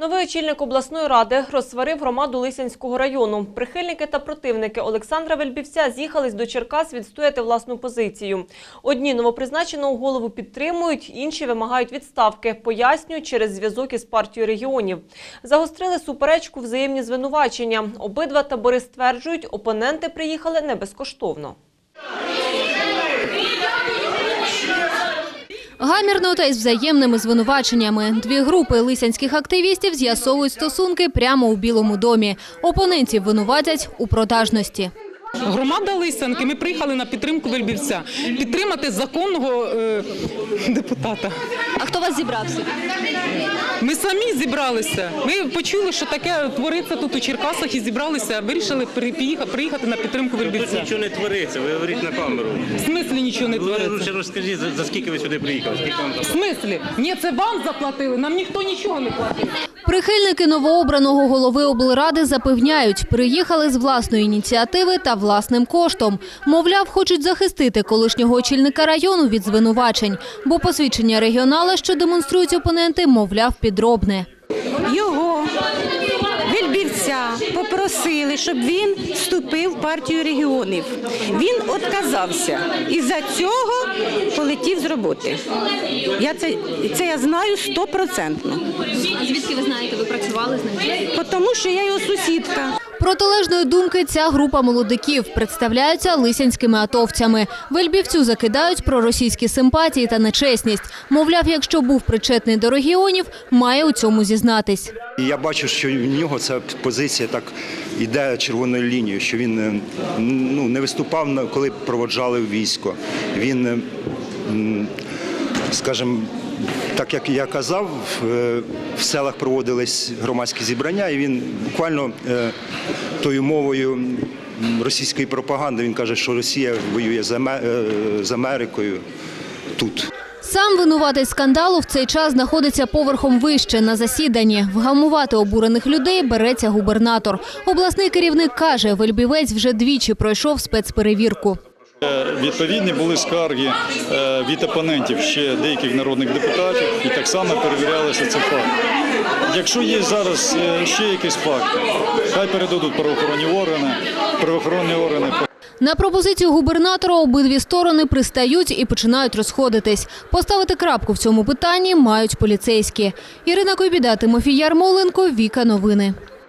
Новий очільник обласної ради розсварив громаду Лисянського району. Прихильники та противники Олександра Вельбівця з'їхались до Черкас відстояти власну позицію. Одні новопризначеного голову підтримують, інші вимагають відставки, пояснюють через зв'язок із партією регіонів. Загострили суперечку взаємні звинувачення. Обидва табори стверджують, опоненти приїхали не безкоштовно. Гамірно та із взаємними звинуваченнями. Дві групи лисянських активістів з'ясовують стосунки прямо у Білому домі. Опонентів винуватять у продажності. Громада Лисянки, ми приїхали на підтримку Вельбівця. Підтримати законного е, депутата. А хто вас зібрався? Ми самі зібралися. Ми почули, що таке твориться тут у Черкасах і зібралися, вирішили при- приїхати на підтримку Тут Вельбівця. нічого не твориться, ви говорите на камеру. В смислі нічого не Ви твориться? лучше розкажіть, за, за скільки ви сюди приїхали, скільки вам В смислі? Ні, це вам заплатили, нам ніхто нічого не платив. Прихильники новообраного голови облради запевняють, приїхали з власної ініціативи та власним коштом. Мовляв, хочуть захистити колишнього очільника району від звинувачень, бо посвідчення регіонала, що демонструють опоненти, мовляв, підробне. Його Вільбівця попросили, щоб він вступив в партію регіонів. Він відказався і за цього полетів з роботи. Я це, це я знаю стопроцентно, Звідки ви знаєте, ви працювали з ним? тому що я його сусідка. Протилежної думки ця група молодиків представляються лисянськими атовцями. Вельбівцю закидають проросійські симпатії та нечесність. Мовляв, якщо був причетний до регіонів, має у цьому зізнатись. Я бачу, що в нього ця позиція так іде червоною лінією, що він е, ну, не виступав, коли проводжали військо. Він, е, скажімо, так як я казав, в, е, селах проводились громадські зібрання, і він буквально е, тою мовою російської пропаганди він каже, що Росія воює з е, Америкою тут. Сам винуватий скандалу в цей час знаходиться поверхом вище на засіданні. Вгамувати обурених людей береться губернатор. Обласний керівник каже, Вельбівець вже двічі пройшов спецперевірку. Відповідні були скарги е, від опонентів ще деяких народних депутатів, і так само перевірялися ці факти. Якщо є зараз е, ще якісь факти, хай передадуть правоохоронні органи, правоохоронні органи На пропозицію губернатора обидві сторони пристають і починають розходитись. Поставити крапку в цьому питанні мають поліцейські. Ірина Койбіда, Тимофій Ярмоленко, Віка Новини.